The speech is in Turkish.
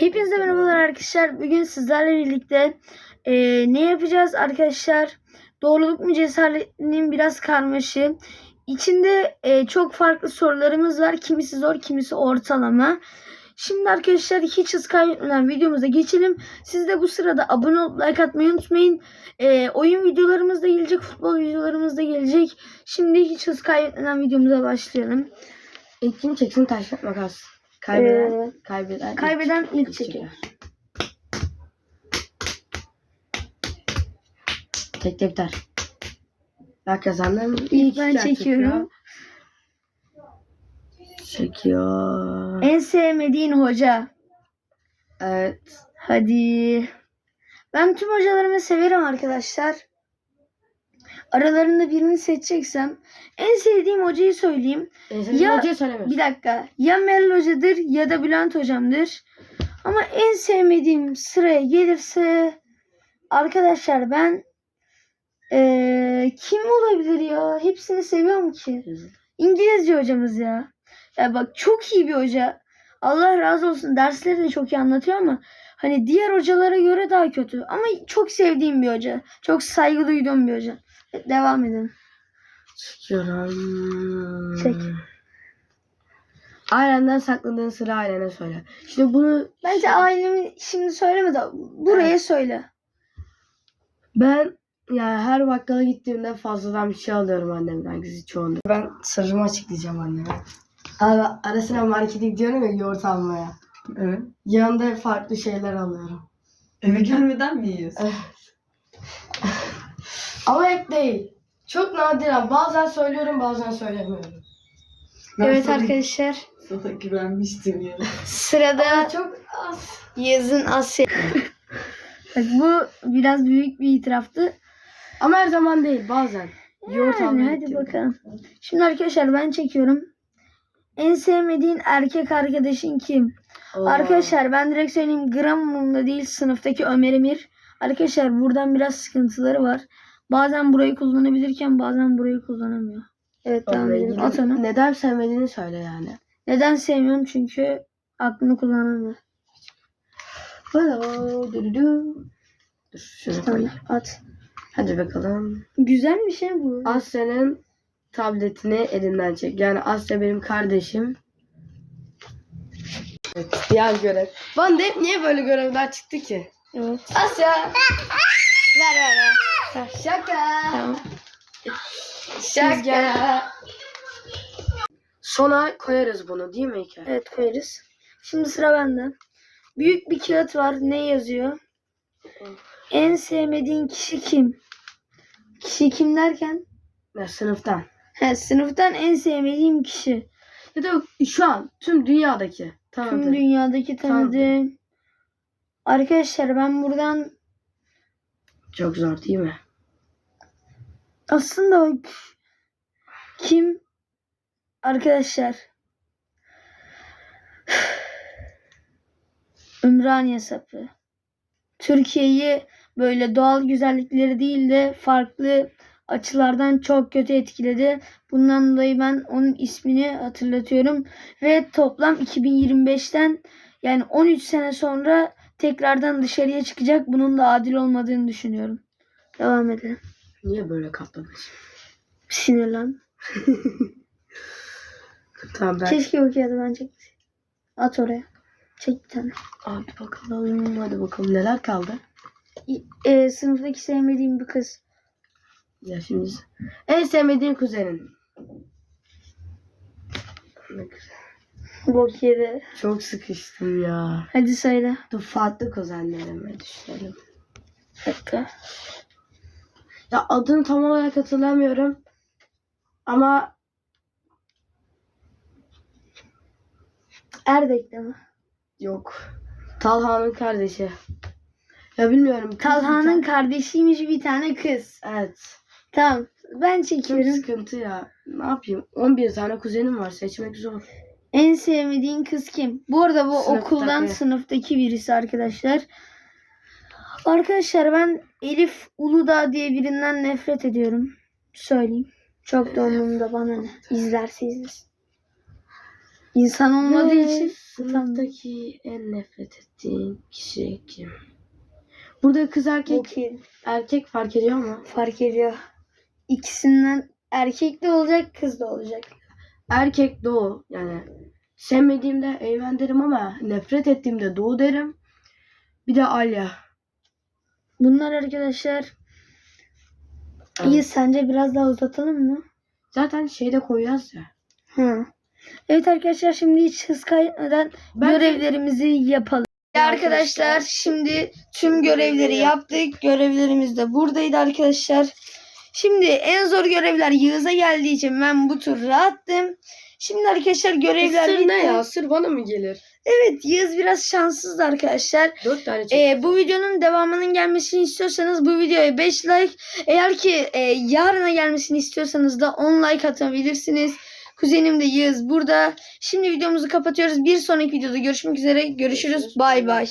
Hepinize merhabalar arkadaşlar. Bugün sizlerle birlikte e, ne yapacağız arkadaşlar? Doğruluk mu cesaretinin biraz karmaşı. İçinde e, çok farklı sorularımız var. Kimisi zor, kimisi ortalama. Şimdi arkadaşlar hiç hız kaybetmeden videomuza geçelim. Siz de bu sırada abone olup like atmayı unutmayın. E, oyun videolarımız da gelecek, futbol videolarımız da gelecek. Şimdi hiç hız kaybetmeden videomuza başlayalım. İlk kim çeksin taş makas. Kaybeden, Ee, kaybeden, Kaybeden ilk ilk çeker. Tek tek biter. Ben kazandım. İlk ben kağıt çekiyorum. Çekiyor. Çekiyor. En sevmediğin hoca. Evet. Hadi. Ben tüm hocalarımı severim arkadaşlar. Aralarında birini seçeceksem en sevdiğim hocayı söyleyeyim. En Ya- ya, hocayı söylemiyorsun. Bir dakika. Ya Meral hocadır ya da Bülent hocamdır. Ama en sevmediğim sıraya gelirse arkadaşlar ben eee, kim olabilir ya? Hepsini seviyorum ki. İngilizce hocamız ya. Ya bak çok iyi bir hoca. Allah razı olsun. Dersleri de çok iyi anlatıyor ama hani diğer hocalara göre daha kötü. Ama çok sevdiğim bir hoca. Çok saygı duyduğum bir hoca. Devam edin. Çekiyorum. Çek. Ailenden sakladığın sıra ailene söyle. Şimdi bunu Bence ailemi şimdi söyleme de buraya söyle. ben yani her bakkala gittiğimde fazladan bir şey alıyorum annemden gizli çoğunlukla. Ben sırrımı açıklayacağım anneme. Abi ara sıra markete gidiyorum ya yoğurt almaya. Evet. Yanında farklı şeyler alıyorum. Eve gelmeden mi yiyorsun? Ama hep değil. Çok nadiren. Bazen söylüyorum bazen söylemiyorum. Ben evet sana- arkadaşlar. Sana güvenmiştim ya. Sırada Çok az. yazın Asya. Bak bu biraz büyük bir itiraftı. Ama her zaman değil bazen. Yoğurt Yani hadi gidiyorum. bakalım. Şimdi arkadaşlar ben çekiyorum. En sevmediğin erkek arkadaşın kim? Oo. Arkadaşlar ben direkt söyleyeyim gram umurumda değil sınıftaki Ömer Emir. Arkadaşlar buradan biraz sıkıntıları var. Bazen burayı kullanabilirken bazen burayı kullanamıyor. Evet devam edelim. ilgili- At onu. Neden sevmediğini söyle yani. Neden sevmiyorum? Çünkü aklını kullanamıyor. Hello. Du. Dur şunu Tamam koy. at. Hadi bakalım. Güzel bir şey bu. Asya'nın tabletini elinden çek. Yani Asya benim kardeşim. Evet, diğer görev. Bana da hep niye böyle görevler çıktı ki? Evet. Asya. ver ver. Şaka. Tamam. Şaka. Sona koyarız bunu değil mi İlker? Evet koyarız. Şimdi sıra bende. Büyük bir kağıt var. Ne yazıyor? En sevmediğin kişi kim? Kişi kim derken? Ya, sınıftan. He, sınıftan en sevmediğim kişi. Ya da şu an tüm dünyadaki. Tamam. Tüm dünyadaki Tanıdığım. tanıdığım. Arkadaşlar ben buradan Çok zor değil mi? Aslında kim arkadaşlar Ümraniye sapı. Türkiye'yi böyle doğal güzellikleri değil de farklı açılardan çok kötü etkiledi. Bundan dolayı ben onun ismini hatırlatıyorum ve toplam 2025'ten yani 13 sene sonra tekrardan dışarıya çıkacak. Bunun da adil olmadığını düşünüyorum. Devam edelim. Niye böyle katladın? Sinirlen. Tamam ben. Keşke o kağıdı ben çekmeseydim. At oraya. Çek bir tane. Hadi bakalım. Hadi bakalım neler kaldı? E, sınıftaki sevmediğim bir kız. Ya şimdi en sevmediğin kuzenin. Bok yedi. Çok sıkıştım ya. Hadi söyle. Dur farklı kuzenlerimi düşünelim. Dakika. Ya adını tam olarak hatırlamıyorum. Ama Erdek'te mi? yok. Talha'nın kardeşi. Ya bilmiyorum. Talha'nın kardeşiymiş bir tane kız. Evet. Tamam. Ben Çok çekiyorum. sıkıntı ya. Ne yapayım? 11 tane kuzenim var. Seçmek zor. En sevmediğin kız kim? Bu arada bu Sınıftaki. okuldan sınıftaki birisi arkadaşlar. Arkadaşlar ben Elif Uludağ diye birinden nefret ediyorum. Söyleyeyim. Çok da umurumda bana ne. İzlerse izlesin. İnsan olmadığı Ve için sınıftaki en nefret ettiğin kişi kim? Burada kız erkek Okey. erkek fark ediyor mu? fark ediyor. İkisinden erkek de olacak, kız da olacak. Erkek Doğu yani sevmediğimde Eymen derim ama nefret ettiğimde Doğu derim. Bir de Alya. Bunlar arkadaşlar iyi sence biraz daha uzatalım mı? Zaten şeyde koyacağız ya. Hı. Evet arkadaşlar şimdi hiç hız kaybetmeden Ben- görevlerimizi yapalım. Arkadaşlar şimdi tüm görevleri yaptık. Görevlerimiz de buradaydı arkadaşlar. Şimdi en zor görevler Yağız'a geldiği için ben bu tur rahattım. Şimdi arkadaşlar görevler Sır bitti. ne ya? Sır bana mı gelir? Evet Yağız biraz şanssızdı arkadaşlar. Dört tane çek. Ee, bu videonun devamının gelmesini istiyorsanız bu videoya 5 like. Eğer ki e, yarına gelmesini istiyorsanız da 10 like atabilirsiniz. Kuzenim de Yağız burada. Şimdi videomuzu kapatıyoruz. Bir sonraki videoda görüşmek üzere. Görüşürüz. Bay bay.